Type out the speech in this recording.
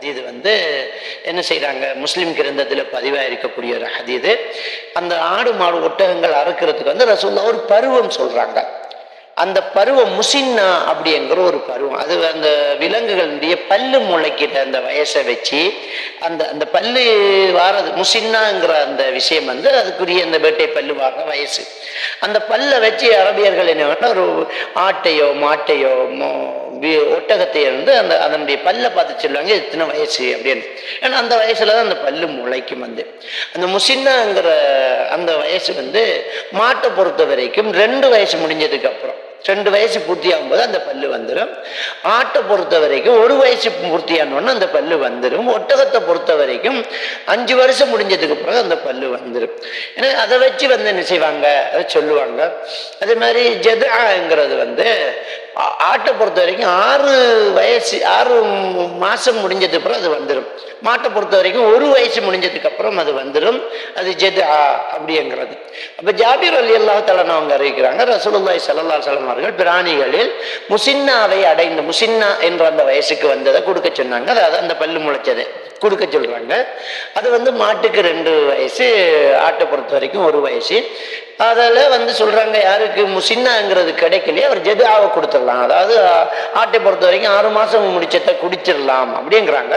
ஹதீது வந்து என்ன செய்கிறாங்க முஸ்லீம் கிரந்தத்தில் பதிவாக இருக்கக்கூடிய ஒரு ஹதீது. அந்த ஆடு மாடு ஒட்டகங்கள் அறுக்கிறதுக்கு வந்து ரசூல்லா ஒரு பருவம் சொல்கிறாங்க அந்த பருவம் முசின்னா அப்படிங்கிற ஒரு பருவம். அது அந்த விலங்குகளுடைய பல்லு முளைக்கிட்ட அந்த வயசை வச்சு அந்த அந்த பல்லு வாரது முசின்னாங்கிற அந்த விஷயம் வந்து அதுக்குரிய அந்த வேட்டை பல்லு வார வயசு. அந்த பல்லை வச்சு அரபியர்கள் என்ன பண்ணா, ஒரு ஆட்டையோ மாட்டையோ மோ- ஒட்டகத்தை வந்து அந்த அதனுடைய பல்லை பார்த்து சொல்லுவாங்க இத்தனை வயசு அப்படின்னு. ஏன்னா அந்த வயசுல தான் அந்த பல்லு முளைக்கும் வந்து. அந்த முசின்னாங்கிற அந்த வயசு வந்து மாட்டை பொறுத்த வரைக்கும் ரெண்டு வயசு முடிஞ்சதுக்கு அப்புறம். ரெண்டு வயசு பூர்த்தியாகும் போது அந்த பல்லு வந்துடும் ஆட்டை பொறுத்த வரைக்கும் ஒரு வயசு பூர்த்தியானோன்னு அந்த பல்லு வந்துடும் ஒட்டகத்தை பொறுத்த வரைக்கும் அஞ்சு வருஷம் முடிஞ்சதுக்கு பிறகு அந்த பல்லு வந்துடும் ஏன்னா அதை வச்சு வந்து என்ன செய்வாங்க? அதை சொல்லுவாங்க. அதே மாதிரி ஜெதாங்கிறது வந்து ஆட்டை பொறுத்த வரைக்கும் ஆறு வயசு ஆறு மாதம் முடிஞ்சதுக்கு அப்புறம் அது வந்துடும் மாட்டை பொறுத்த வரைக்கும் ஒரு வயசு முடிஞ்சதுக்கு அப்புறம் அது வந்துடும் அது ஜெதா அப்படிங்கிறது. அப்போ ஜாபீர் அலி அல்லாஹ் தலன் அவங்க அறிவிக்கிறாங்க ரசூலுல்லாய் சல்லா அலைஹி அவர்கள் பிராணிகளில் முசின்னாவை அடைந்த முசின்னா என்ற அந்த வயசுக்கு வந்ததை கொடுக்க சொன்னாங்க. அதாவது அந்த பல்லு முளைச்சது. கொடுக்க சொல்கிறாங்க அது வந்து மாட்டுக்கு ரெண்டு வயசு ஆட்டை பொறுத்த வரைக்கும் ஒரு வயசு. அதில் வந்து சொல்கிறாங்க யாருக்கு முசின்னாங்கிறது கிடைக்கலையே அவர் ஜெதாவை கொடுத்துடலாம். அதாவது ஆட்டை பொறுத்த வரைக்கும் ஆறு மாதம் முடிச்சதை குடிச்சிடலாம் அப்படிங்கிறாங்க.